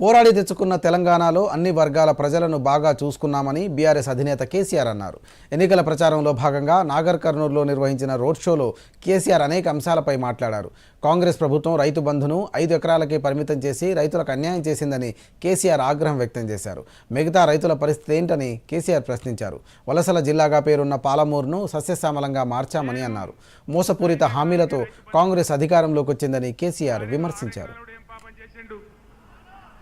పోరాడి తెచ్చుకున్న తెలంగాణలో అన్ని వర్గాల ప్రజలను బాగా చూసుకున్నామని బీఆర్ఎస్ అధినేత కేసీఆర్ అన్నారు. ఎన్నికల ప్రచారంలో భాగంగా నాగర్ కర్నూలులో నిర్వహించిన రోడ్ షోలో కేసీఆర్ అనేక అంశాలపై మాట్లాడారు. కాంగ్రెస్ ప్రభుత్వం రైతు బంధును ఐదు ఎకరాలకే పరిమితం చేసి రైతులకు అన్యాయం చేసిందని కేసీఆర్ ఆగ్రహం వ్యక్తం చేశారు. మిగతా రైతుల పరిస్థితి ఏంటని కేసీఆర్ ప్రశ్నించారు. వలసల జిల్లాగా పేరున్న పాలమూరును సస్యశ్యామలంగా మార్చామని అన్నారు. మోసపూరిత హామీలతో కాంగ్రెస్ అధికారంలోకి వచ్చిందని కేసీఆర్ విమర్శించారు.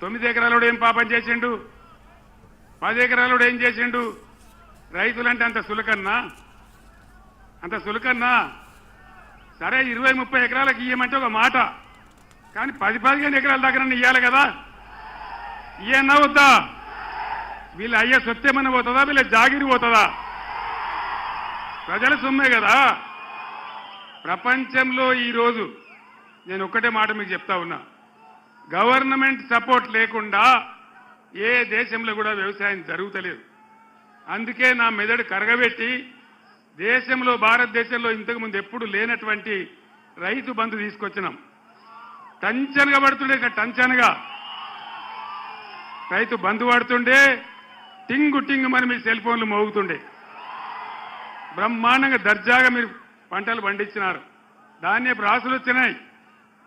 తొమ్మిది ఎకరాలు ఏం పాపం చేసిండు? పది ఎకరాలుడు ఏం చేసిండు? రైతులంటే అంత సులకన్నా? అంత సులకన్నా? సరే ఇరవై ముప్పై ఎకరాలకు ఇయ్యమంటే ఒక మాట. కానీ పది పదిహేను ఎకరాల దగ్గర ఇయ్యాలి కదా? ఇయ్యన్నా వద్దా? వీళ్ళ అయ్యే సొత్తేమన్నా పోతుందా? వీళ్ళ జాగిరి పోతుందా? ప్రజల సొమ్మే కదా? ప్రపంచంలో ఈరోజు నేను ఒక్కటే మాట మీకు చెప్తా ఉన్నా. గవర్నమెంట్ సపోర్ట్ లేకుండా ఏ దేశంలో కూడా వ్యవసాయం జరుగుతలేదు. అందుకే నా మెదడు కరగబెట్టి దేశంలో భారతదేశంలో ఇంతకుముందు ఎప్పుడు లేనటువంటి రైతు బంధు తీసుకొచ్చినాం. టంచనగా పడుతుండే టంచనగా. రైతు బంధు పడుతుండే టింగు టింగు మరి మీ సెల్ ఫోన్లు మోగుతుండే. బ్రహ్మాండంగా దర్జాగా మీరు పంటలు పండించినారు. ధాన్యపు రాసులు వచ్చినాయి.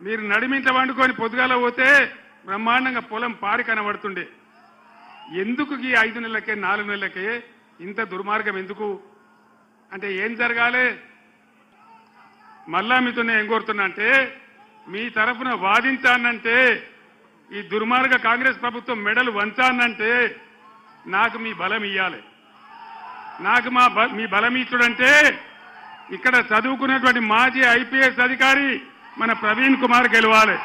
మీరు నడిమింట వండుకొని పొద్దుగాల పోతే బ్రహ్మాండంగా పొలం పారి కనబడుతుండే. ఎందుకు ఈ ఐదు నెలలకే నాలుగు నెలలకే ఇంత దుర్మార్గం ఎందుకు? అంటే ఏం జరగాలి? మళ్ళా మీతో ఏం కోరుతున్నా అంటే మీ తరఫున వాదించానంటే ఈ దుర్మార్గ కాంగ్రెస్ ప్రభుత్వం మెడలు వంచానంటే నాకు మీ బలం ఇయ్యాలి. నాకు మా బ- మీ బలం ఇచ్చుడంటే ఇక్కడ చదువుకున్నటువంటి మాజీ ఐపీఎస్ అధికారి మన ప్రవీణ్ కుమార్ గెలవాలి.